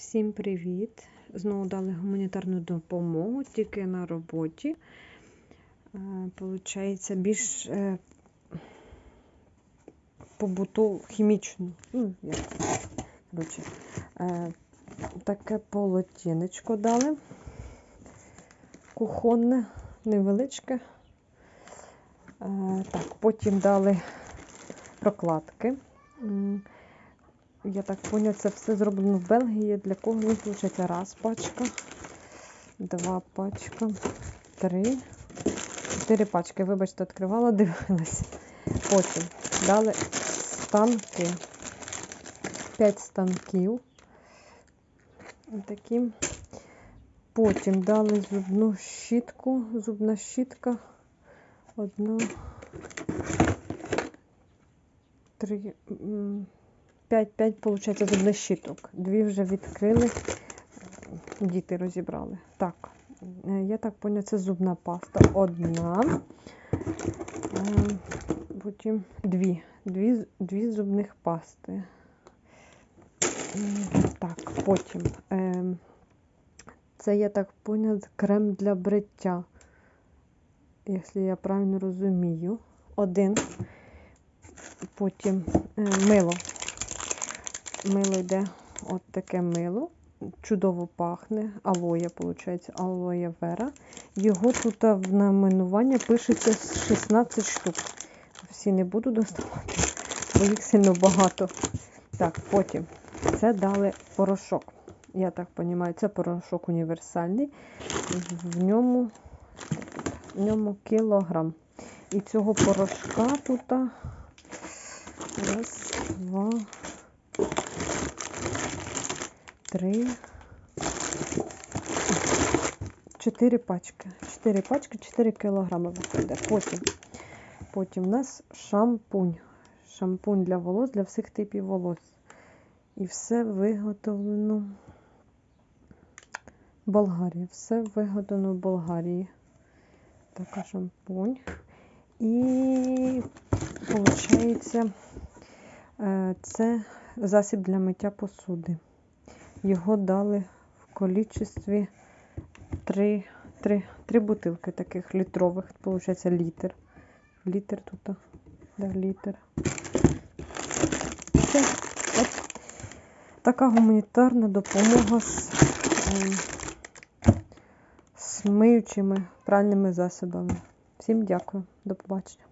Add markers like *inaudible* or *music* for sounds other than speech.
Всім привіт! Знову дали гуманітарну допомогу, тільки на роботі. Е, Получається, більш е, побуту хімічну. Ну, як, коротше, е, таке полотінечко дали. Кухонне, невеличке. Так, потім дали прокладки. Я так поняла, це все зроблено в Бельгії. Для кого не виходить раз пачка, два пачка, три, чотири пачки. Вибачте, відкривала, *laughs* дивилась. Потім дали станки. П'ять станків. Такі. Потім дали зубну щітку. Зубна щітка. Одна. Три. М, 5-5, виходить, зубних щиток. Дві вже відкрили, діти розібрали. Так, е, я так поняла, це зубна паста. Одна. Е, Потім дві. Дві, дві зубних пасти. Так, потім. е, Це, я так поняла, крем для бриття. Якщо я правильно розумію. Один. Потім е, мило. Мило йде от таке мило. Чудово пахне. Алоє, виходить, алоє вера. Його тут в наименування пишеться 16 штук. Всі не буду доставати, бо їх сильно багато. Так, потім це дали порошок. Я так розумію, це порошок універсальний. В ньому, в ньому кілограм. І цього порошка тут раз, два, три, чотири пачки. Чотири пачки, 4 кілограми виходить. Потім, потім у нас шампунь. Шампунь для волос, для всіх типів волос. І все виготовлено в Болгарії. Все виготовлено в Болгарії. Така шампунь. І виходить, е, це засіб для миття посуди. Його дали в количестві три, три, три бутилки таких літрових. Получається літр. Літр тут. Да, літр. Все. От така гуманітарна допомога з, ем, з миючими пральними засобами. Всім дякую. До побачення.